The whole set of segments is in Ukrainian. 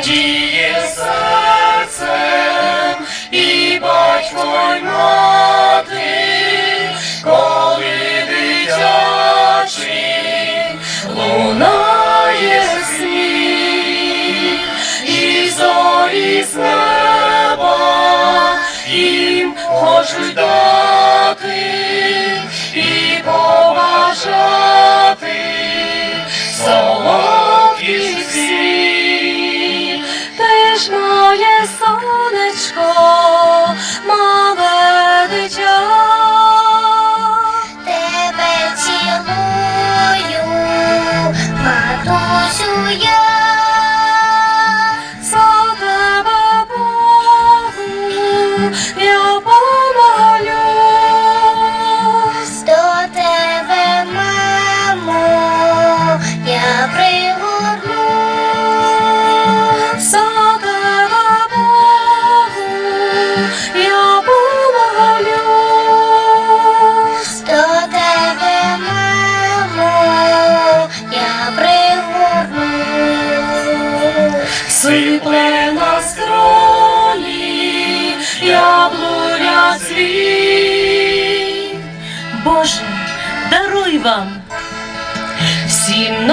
радіє серцем і батько й мати, коли дитячий лунає сміх, і зорі з неба їм хочуть дати і побачити. вам всім.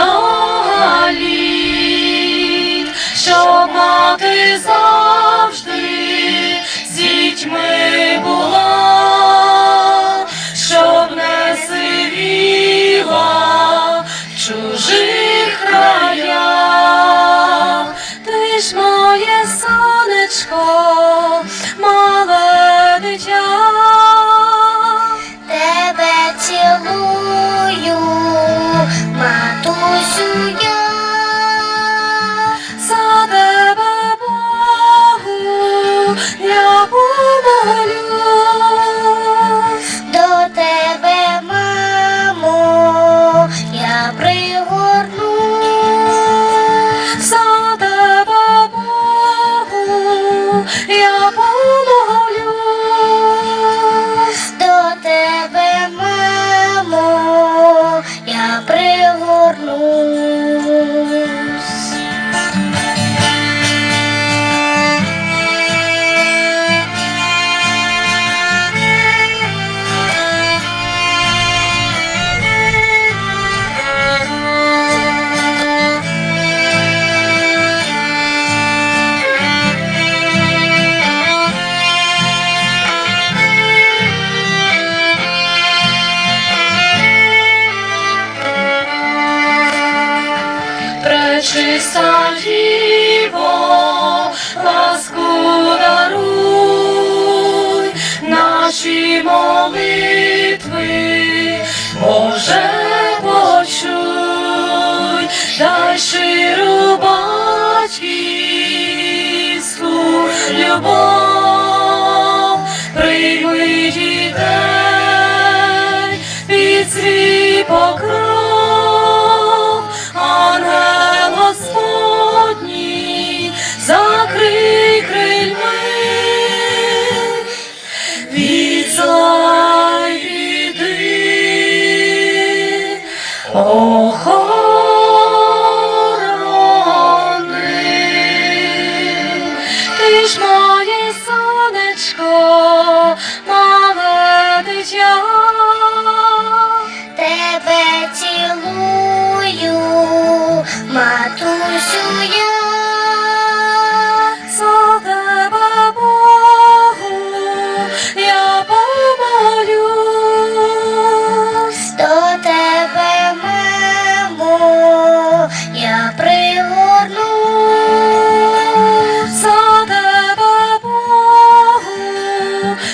Yahweh. любов, прийми дітей під свій покров, ангел крильми.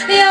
yeah.